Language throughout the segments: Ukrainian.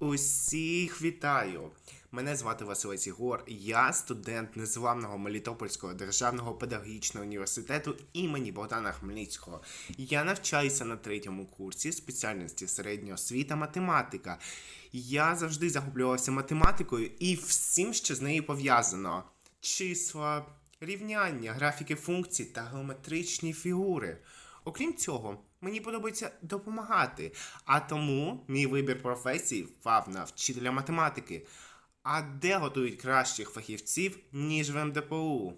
Усіх вітаю! Мене звати Василець Ігор. Я студент Незламного Мелітопольського державного педагогічного університету імені Богдана Хмельницького. Я навчаюся на третьому курсі спеціальності середня освіта математика. Я завжди захоплювався математикою і всім, що з нею пов'язано: числа, рівняння, графіки функцій та геометричні фігури. Окрім цього, мені подобається допомагати, а тому мій вибір професії впав на вчителя математики. А де готують кращих фахівців, ніж в МДПУ?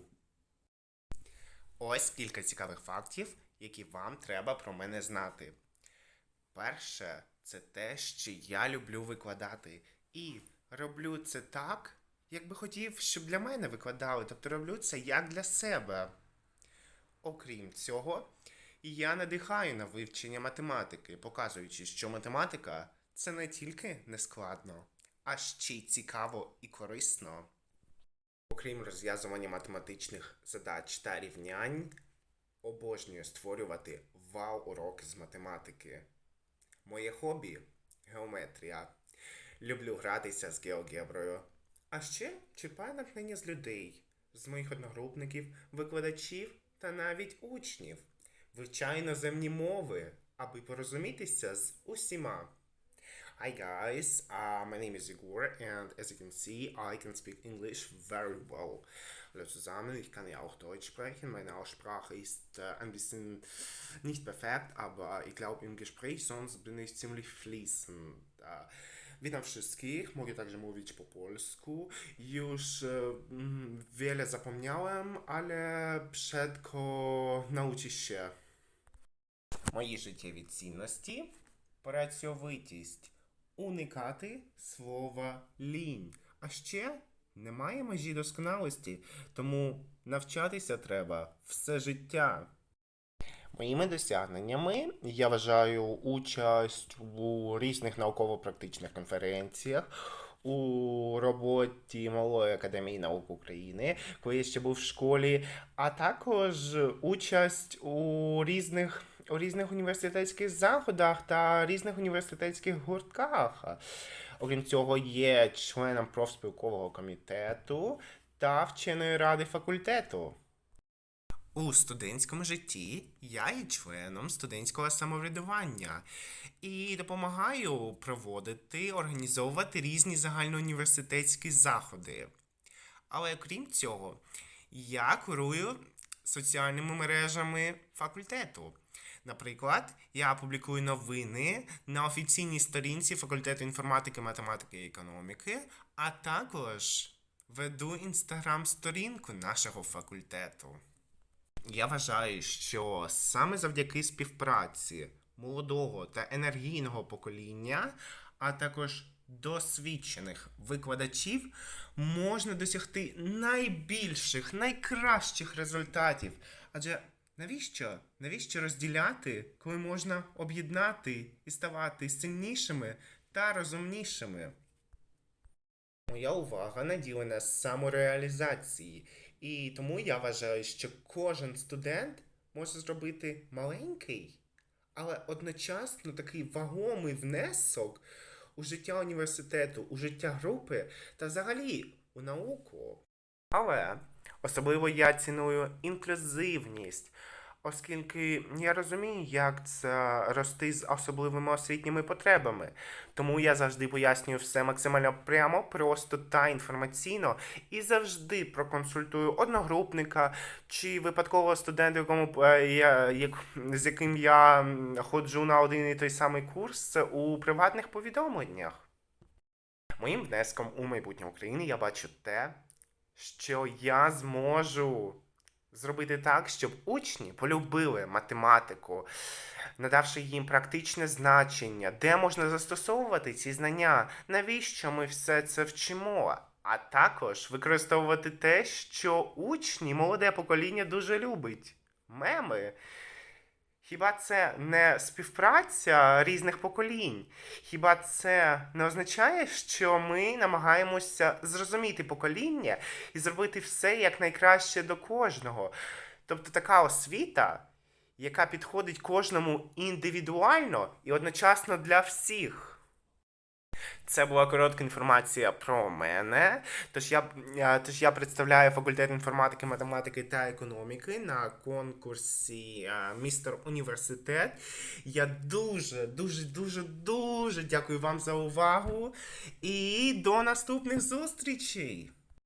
Ось кілька цікавих фактів, які вам треба про мене знати. Перше, це те, що я люблю викладати. І роблю це так, як би хотів, щоб для мене викладали, тобто роблю це як для себе. Окрім цього, я надихаю на вивчення математики, показуючи, що математика це не тільки нескладно, а ще й цікаво і корисно. Окрім розв'язування математичних задач та рівнянь, обожнюю створювати вау-уроки з математики. Моє хобі геометрія. Люблю гратися з геогеброю. А ще чіпаю натхнення з людей, з моїх одногрупників, викладачів та навіть учнів. Вивчаю іноземні мови, аби порозумітися з усіма. Hi guys, uh, my name is Igor and as you can see, I can speak English very well. Hallo zusammen, ich kann ja auch Deutsch sprechen. Meine Aussprache ist äh, ein bisschen nicht perfekt, aber ich glaube im Gespräch sonst bin ich ziemlich fließend. Äh, Witam wszystkich, mogę także mówić po polsku. Już e, mm, wiele zapomniałem, ale prędko nauczysz się. Мої життєві цінності працьовитість, уникати слова лінь. А ще немає межі досконалості, тому навчатися треба все життя. Моїми досягненнями я вважаю участь у різних науково-практичних конференціях. У роботі Малої академії наук України, коли я ще був в школі, а також участь у різних, у різних університетських заходах та різних університетських гуртках. Окрім цього, є членом профспілкового комітету та вченої ради факультету. У студентському житті я є членом студентського самоврядування і допомагаю проводити, організовувати різні загальноуніверситетські заходи. Але крім цього, я курую соціальними мережами факультету. Наприклад, я публікую новини на офіційній сторінці факультету інформатики, математики і економіки, а також веду інстаграм-сторінку нашого факультету. Я вважаю, що саме завдяки співпраці молодого та енергійного покоління, а також досвідчених викладачів, можна досягти найбільших, найкращих результатів. Адже навіщо? Навіщо розділяти, коли можна об'єднати і ставати сильнішими та розумнішими? Моя увага наділена самореалізації, і тому я вважаю, що кожен студент може зробити маленький, але одночасно такий вагомий внесок у життя університету, у життя групи та взагалі у науку. Але особливо я ціную інклюзивність, оскільки я розумію, як це рости з особливими освітніми потребами. Тому я завжди пояснюю все максимально прямо, просто та інформаційно і завжди проконсультую одногрупника чи випадкового студента, якому е, я, як, з яким я ходжу на один і той самий курс у приватних повідомленнях. Моїм внеском у майбутнє України я бачу те, що я зможу зробити так, щоб учні полюбили математику, надавши їм практичне значення, де можна застосовувати ці знання, навіщо ми все це вчимо. А також використовувати те, що учні, молоде покоління дуже любить. Меми. Хіба це не співпраця різних поколінь? Хіба це не означає, що ми намагаємося зрозуміти покоління і зробити все якнайкраще до кожного? Тобто така освіта, яка підходить кожному індивідуально і одночасно для всіх. Це була коротка інформація про мене. Тож я, тож я представляю факультет інформатики, математики та економіки на конкурсі е, Містер Університет. Я дуже, дуже, дуже, дуже дякую вам за увагу і до наступних зустрічей!